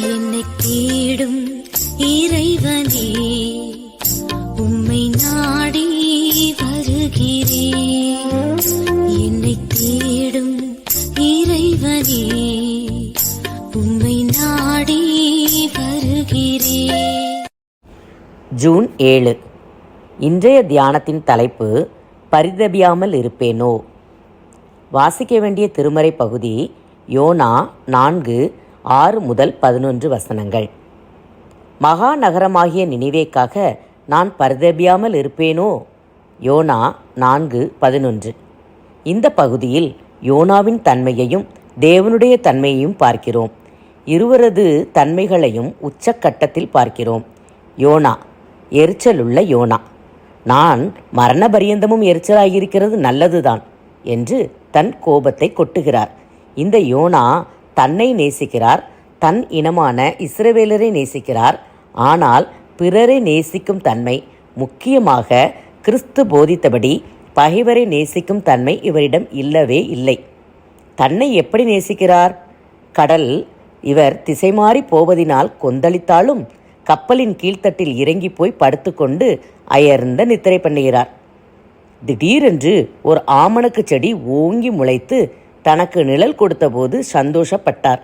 என்னை தேடும் இறைவனே உம்மை நாடி வருகிறேன். என்னை தேடும் இறைவனே உம்மை நாடி வருகிறேன். ஜூன் ஏழு. இன்றைய தியானத்தின் தலைப்பு பரிதபியாமல் இருப்பேனோ? வாசிக்க வேண்டிய திருமறை பகுதி யோனா நான்கு ஆறு முதல் பதினொன்று வசனங்கள். மகாநகரமாகிய நினைவேக்காக நான் பரிதபியாமல் இருப்பேனோ? யோனா நான்கு பதினொன்று. இந்த பகுதியில் யோனாவின் தன்மையையும் தேவனுடைய தன்மையையும் பார்க்கிறோம். இருவரது தன்மைகளையும் உச்சக்கட்டத்தில் பார்க்கிறோம். யோனா எரிச்சலுள்ள யோனா நான் மரண பரியந்தமும் எரிச்சலாகியிருக்கிறது நல்லதுதான் என்று தன் கோபத்தை கொட்டுகிறார். இந்த யோனா தன்னை நேசிக்கிறார் தன் இனமான இஸ்ரவேலரை நேசிக்கிறார். ஆனால் பிறரை நேசிக்கும் தன்மை முக்கியமாக கிறிஸ்து போதித்தபடி பகைவரை நேசிக்கும் தன்மை இவரிடம் இல்லவே இல்லை. தன்னை எப்படி நேசிக்கிறார்? கடல் இவர் திசைமாறி போவதினால் கொந்தளித்தாலும் கப்பலின் கீழ்த்தட்டில் இறங்கி போய் படுத்துக்கொண்டு அயர்ந்த நித்திரை பண்ணுகிறார். திடீரென்று ஒரு ஆமணக்கு செடி ஓங்கி முளைத்து தனக்கு நிழல் கொடுத்தபோது சந்தோஷப்பட்டார்.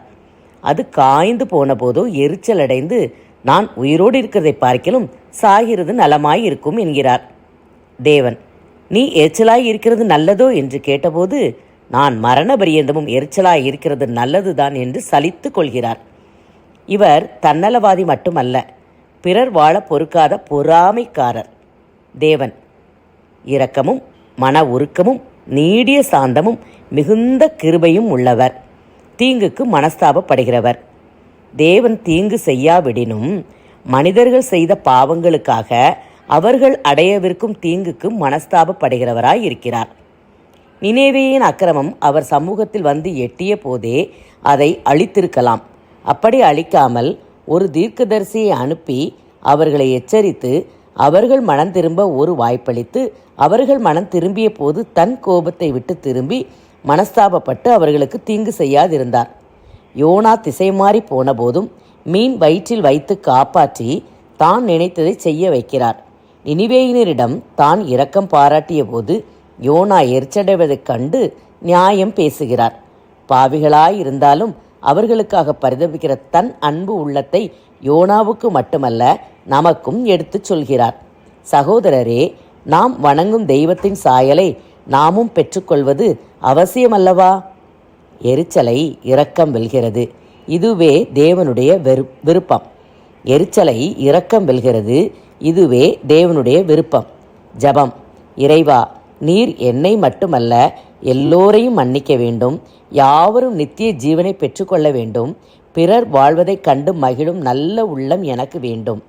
அது காய்ந்து போனபோதோ எரிச்சலடைந்து நான் உயிரோடு இருக்கிறதை பார்க்கிலும் சாகிறது நலமாய் இருக்கும் என்கிறார். தேவன் நீ எரிச்சலாய் இருக்கிறது நல்லதோ? என்று கேட்டபோது நான் மரண பரியந்தமும் எரிச்சலாய் இருக்கிறது நல்லதுதான் என்று சலித்து கொள்கிறார். இவர் தன்னலவாதி மட்டுமல்ல பிறர் வாழ பொறுக்காத பொறாமைக்காரர். தேவன் இரக்கமும் மன உருக்கமும் நீடிய சாந்தமும் மிகுந்த கிருபையும் உள்ளவர். தீங்குக்கு மனஸ்தாபப்படுகிறவர். தேவன் தீங்கு செய்யாவிடினும் மனிதர்கள் செய்த பாவங்களுக்காக அவர்கள் அடையவிருக்கும் தீங்குக்கு மனஸ்தாபப்படுகிறவராய் இருக்கிறார். நினைவேயின் அக்கிரமம் அவர் சமூகத்தில் வந்து எட்டிய போதே அதை அழித்திருக்கலாம். அப்படி அழிக்காமல் ஒரு தீர்க்கதரிசியை அனுப்பி அவர்களை எச்சரித்து அவர்கள் மனம் திரும்ப ஒரு வாய்ப்பளித்து அவர்கள் மனம் திரும்பிய போது தன் கோபத்தை விட்டு திரும்பி மனஸ்தாபப்பட்டு அவர்களுக்கு தீங்கு செய்யாதிருந்தார். யோனா திசை மாறி போனபோதும் மீன் வயிற்றில் வைத்து காப்பாற்றி தான் நினைத்ததை செய்ய வைக்கிறார். நினிவேயினரிடம் தான் இரக்கம் பாராட்டிய போது யோனா எரிச்சடைவதைக் கண்டு நியாயம் பேசுகிறார். பாவிகளாயிருந்தாலும் அவர்களுக்காக பரிதபிக்கிற தன் அன்பு உள்ளத்தை யோனாவுக்கு மட்டுமல்ல நமக்கும் எடுத்துச் சொல்கிறார். சகோதரரே நாம் வணங்கும் தெய்வத்தின் சாயலை நாமும் பெற்றுக்கொள்வது அவசியமல்லவா? எரிச்சலை இரக்கம் வெல்கிறது. இதுவே தேவனுடைய வெறு விருப்பம். எரிச்சலை இரக்கம் வெல்கிறது. இதுவே தேவனுடைய விருப்பம். ஜபம். இறைவா நீர் என்னை மட்டுமல்ல எல்லோரையும் மன்னிக்க வேண்டும். யாவரும் நித்திய ஜீவனை பெற்றுக்கொள்ள வேண்டும். பிறர் வாழ்வதைக் கண்டு மகிழும் நல்ல உள்ளம் எனக்கு வேண்டும்.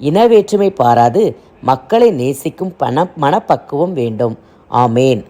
இனவேற்றுமை பாராது. மக்களை நேசிக்கும் பண மனப்பக்குவம் வேண்டும். ஆமேன்.